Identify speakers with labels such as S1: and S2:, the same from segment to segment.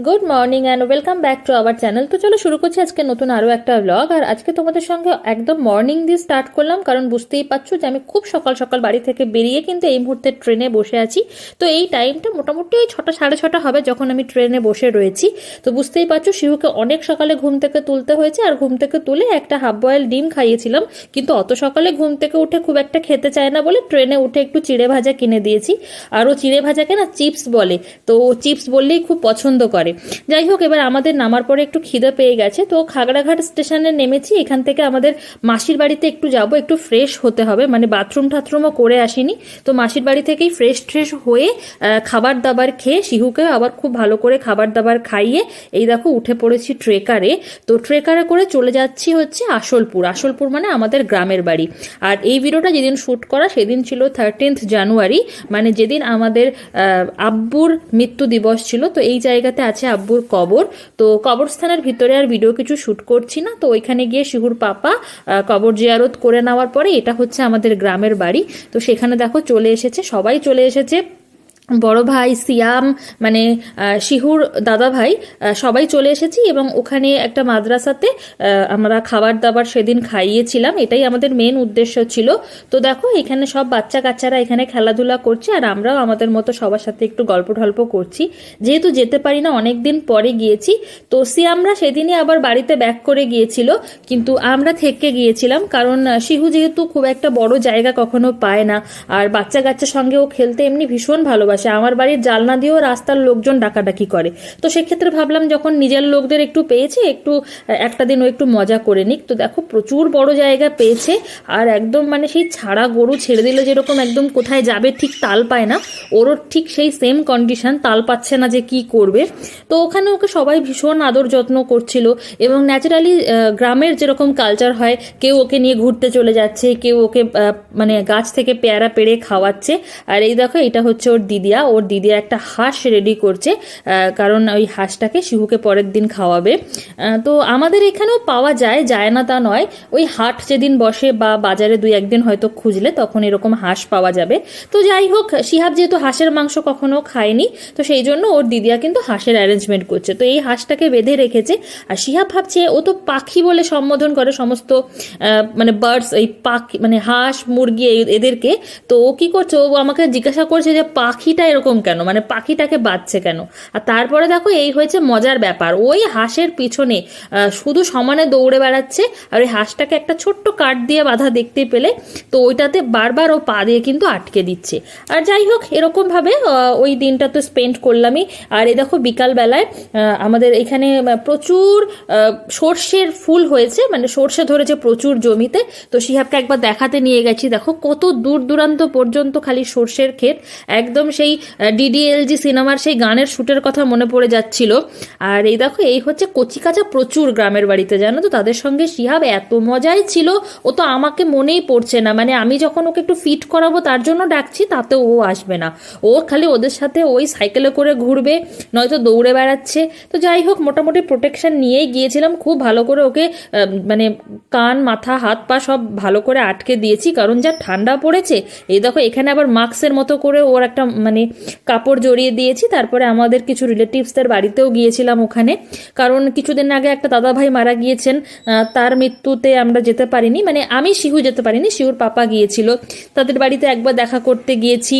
S1: Good morning and welcome back to our channel তো চলো শুরু করছি আজকে নতুন আরও একটা ব্লগ আর আজকে তোমাদের সঙ্গে একদম মর্নিং দিয়ে স্টার্ট করলাম, কারণ বুঝতেই পারছ যে আমি খুব সকাল সকাল বাড়ি থেকে বেরিয়ে কিন্তু এই মুহূর্তে ট্রেনে বসে আছি। তো এই টাইমটা মোটামুটি ওই ছটা, সাড়ে ছটা হবে যখন আমি ট্রেনে বসে রয়েছি। তো বুঝতেই পারছ শিহুকে অনেক সকালে ঘুম থেকে তুলতে হয়েছে, আর ঘুম থেকে তুলে একটা হাফ বয়েল ডিম খাইয়েছিলাম। কিন্তু অত সকালে ঘুম থেকে উঠে খুব একটা খেতে চায় না বলে ট্রেনে উঠে একটু চিড়ে ভাজা কিনে দিয়েছি। আর ও চিড়ে ভাজাকে না চিপস বলে। তো চিপস বললেই খুব পছন্দ করে। যাই হোক, এবার আমাদের নামার পরে একটু খিদে পেয়ে গেছে, তো খাগড়াঘাট স্টেশনে নেমেছি। এখান থেকে আমাদের মাসির বাড়িতে একটু যাব, একটু ফ্রেশ হতে হবে মানে বাথরুম টাথরুমও করে আসিনি। তো মাসির বাড়ি থেকেই ফ্রেশ ট্রেশ হয়ে খাবার দাবার খেয়ে শিহুকে আবার খুব ভালো করে খাবার দাবার খাইয়ে, এই দেখো উঠে পড়েছি ট্রেকারে। তো ট্রেকারে করে চলে যাচ্ছি হচ্ছে আসলপুর আসলপুর মানে আমাদের গ্রামের বাড়ি। আর এই ভিডিওটা যেদিন শ্যুট করা, সেদিন ছিল থার্টিন্থ জানুয়ারি মানে যেদিন আমাদের আব্বুর মৃত্যু দিবস ছিল, তো এই জায়গাতে আছে আব্বুর কবর। তো কবরস্থানের ভিতরে আর ভিডিও কিছু শ্যুট করছি না। তো ওইখানে গিয়ে শিহুর পাপা কবর জিয়ারত করে নেওয়ার পরে এটা হচ্ছে আমাদের গ্রামের বাড়ি। তো সেখানে দেখো চলে এসেছে, সবাই চলে এসেছে। বড় ভাই, সিয়াম মানে শিহুর দাদা ভাই সবাই চলে এসেছি এবং ওখানে একটা মাদ্রাসাতে আমরা খাবার দাবার সেদিন খাইয়েছিলাম। এটাই আমাদের মেন উদ্দেশ্য ছিল। তো দেখো, এখানে সব বাচ্চা কাচ্চারা এখানে খেলাধুলা করছে আর আমরাও আমাদের মতো সবার সাথে একটু গল্প টল্প করছি। যেহেতু যেতে পারি না অনেক দিন পরে গিয়েছি। তো সিয়ামরা সেদিনই আবার বাড়িতে ব্যাক করে গিয়েছিল, কিন্তু আমরা থেকে গিয়েছিলাম কারণ শিহু যেহেতু খুব একটা বড় জায়গা কখনো পায় না। আর বাচ্চা কাচ্চার সঙ্গে ও খেলতে এমনি ভীষণ ভালোবাসে। আমার বাড়ির জালনা দিয়েও রাস্তার লোকজন ডাকাডাকি করে। তো সেক্ষেত্রে ভাবলাম যখন নিজের লোকদের একটু পেয়েছে, একটু, একটা দিন ও একটু মজা করে নিক। তো দেখো প্রচুর বড় জায়গা পেয়েছে আর একদম মানে সেই ছাড়া গরু ছেড়ে দিলে যেরকম একদম কোথায় যাবে ঠিক তাল পায় না। ওরও ঠিক সেই সেম কন্ডিশন তাল পাচ্ছে না যে কি করবে। তো ওখানে ওকে সবাই ভীষণ আদর যত্ন করছিল এবং ন্যাচারালি গ্রামের যেরকম কালচার হয়, কেউ ওকে নিয়ে ঘুরতে চলে যাচ্ছে, কেউ ওকে মানে গাছ থেকে পেয়ারা পেড়ে খাওয়াচ্ছে। আর এই দেখো, এটা হচ্ছে ওর দিদিয়া ওর দিদিয়া একটা হাঁস রেডি করছে কারণ ওই হাঁসটাকে শিহুকে পরের দিন খাওয়াবে। তো আমাদের এখানেও পাওয়া যায় যায় না তা নয়। ওই হাট যেদিন বসে বা বাজারে দুই একদিন হয়তো খুঁজলে তখন এরকম হাঁস পাওয়া যাবে। তো যাই হোক, শিহাব যেহেতু হাঁসের মাংস কখনো খায়নি, তো সেই জন্য ওর দিদিয়া কিন্তু হাঁসের অ্যারেঞ্জমেন্ট করছে। তো এই হাঁসটাকে বেঁধে রেখেছে, আর শিহাব ভাবছে ও তো পাখি বলে সম্বোধন করে সমস্ত মানে বার্ডস এই পাখি মানে হাঁস, মুরগি এদেরকে। তো ও কি করছে? ও আমাকে জিজ্ঞাসা করছে যে পাখিটা এরকম কেন? মানে পাখিটাকে বাঁচছে কেন? আর তারপরে দেখো এই হয়েছে মজার ব্যাপার। ওই হাঁসের পিছনে শুধু সমানে দৌড়ে বেড়াচ্ছে আর ওই হাঁসটাকে একটা ছোট্ট কাঠ দিয়ে বাঁধা দেখতে পেলে তো ওইটাতে বারবার ও পা দিয়ে কিন্তু আটকে দিচ্ছে। আর যাই হোক, এরকমভাবে ওই দিনটা তো স্পেন্ড করলামই। আর এই দেখো বিকালবেলায় আমাদের এখানে প্রচুর সর্ষের ফুল হয়েছে। মানে সর্ষে ধরেছে প্রচুর জমিতে। তো শিহাবকে একবার দেখাতে নিয়ে গেছি। দেখো কত দূর দূরান্ত পর্যন্ত খালি সর্ষের ক্ষেত। একদম সেই ডিডিএলজি সিনেমার সেই গানের শ্যুটের কথা মনে পড়ে যাচ্ছিল। আর এই দেখো, এই হচ্ছে কচিকাচা প্রচুর গ্রামের বাড়িতে, জানো তো? তাদের সঙ্গে শিহাব এত মজাই ছিল, ও তো আমাকে মনেই পড়ছে না। মানে আমি যখন ওকে একটু ফিট করাবো, তার জন্য ডাকছি, তাতেও ও আসবে না। ও খালি ওদের সাথে ওই সাইকেলে করে ঘুরবে, নয়তো দৌড়ে বেড়াচ্ছে। তো যাই হোক, মোটামুটি প্রোটেকশন নিয়েই গিয়েছিলাম। খুব ভালো করে ওকে মানে কান, মাথা, হাত, পা সব ভালো করে আটকে দিয়েছি। কারণ যা ঠান্ডা পড়েছে, এই দেখো, এখানে আবার মাস্কের মতো করে ওর একটা মানে কাপড় জড়িয়ে দিয়েছি। তারপরে আমাদের কিছু রিলেটিভসদের বাড়িতেও গিয়েছিলাম ওখানে। কারণ কিছুদিন আগে একটা দাদা ভাই মারা গিয়েছেন তার মৃত্যুতে আমরা যেতে পারিনি। মানে আমি শিহু যেতে পারিনি, শিহুর পাপা গিয়েছিল। তাদের বাড়িতে একবার দেখা করতে গিয়েছি।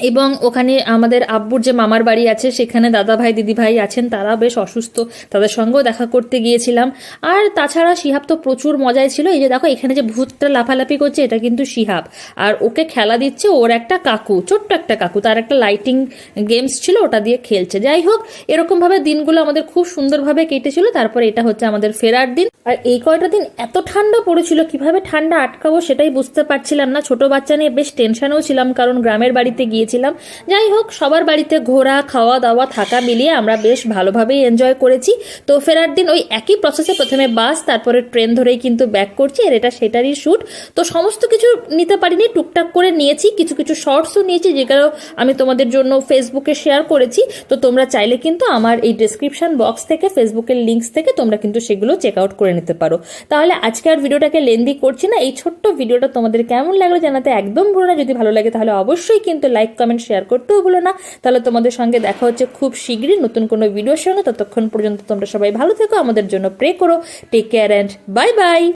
S1: এবং ওখানে আমাদের আব্বুর যে মামার বাড়ি আছে, সেখানে দাদা ভাই দিদি ভাই আছেন, তারা বেশ অসুস্থ। তাদের সঙ্গেও দেখা করতে গিয়েছিলাম। আর তাছাড়া শিহাব তো প্রচুর মজায় ছিল। এই যে দেখো, এখানে যে ভূতটা লাফালাফি করছে, এটা কিন্তু শিহাব। আর ওকে খেলা দিচ্ছে ওর একটা কাকু, ছোট্ট একটা কাকু। তার একটা লাইটিং গেমস ছিল, ওটা দিয়ে খেলছে। যাই হোক, এরকমভাবে দিনগুলো আমাদের খুব সুন্দরভাবে কেটেছিল। তারপরে এটা হচ্ছে আমাদের ফেরার দিন। আর এই কয়টা দিন এত ঠান্ডা পড়েছিল, কীভাবে ঠান্ডা আটকাবো সেটাই বুঝতে পারছিলাম না। ছোট বাচ্চা নিয়ে বেশ টেনশনেও ছিলাম, কারণ গ্রামের বাড়িতে গিয়েছিলাম যাই হোক, সবার বাড়িতে ঘোরা, খাওয়া দাওয়া, থাকা মিলিয়ে আমরা বেশ ভালোভাবেই এনজয় করেছি। তো ফেরার দিন ওই একই প্রসেসে প্রথমে বাস তারপরে ট্রেন ধরেই কিন্তু ব্যাক করছি, আর এটা সেটারই শ্যুট তো সমস্ত কিছু নিতে পারিনি, টুকটাক করে নিয়েছি, কিছু কিছু শর্টসও নিয়েছি, যেগুলো আমি তোমাদের জন্য ফেসবুকে শেয়ার করেছি। তো তোমরা চাইলে কিন্তু আমার এই ডেসক্রিপশন বক্স থেকে ফেসবুকের লিঙ্কস থেকে তোমরা কিন্তু সেগুলো চেক আউট করে নিতে পারো। তাহলে আজকে আর ভিডিওটাকে লেন্দি করছি না, এই ছোট্ট ভিডিওটা তোমাদের কেমন লাগল জানাতে একদম ভুলো না। যদি ভালো লাগে তাহলে অবশ্যই কিন্তু লাইক কমেন্ট শেয়ার করতেও ভুলো না। তাহলে তোমাদের সঙ্গে দেখা হচ্ছে খুব শীঘ্রই নতুন কোনো ভিডিওর সঙ্গে ততক্ষণ পর্যন্ত তোমরা সবাই ভালো থেকো, আমাদের জন্য প্রে করো take care and bye bye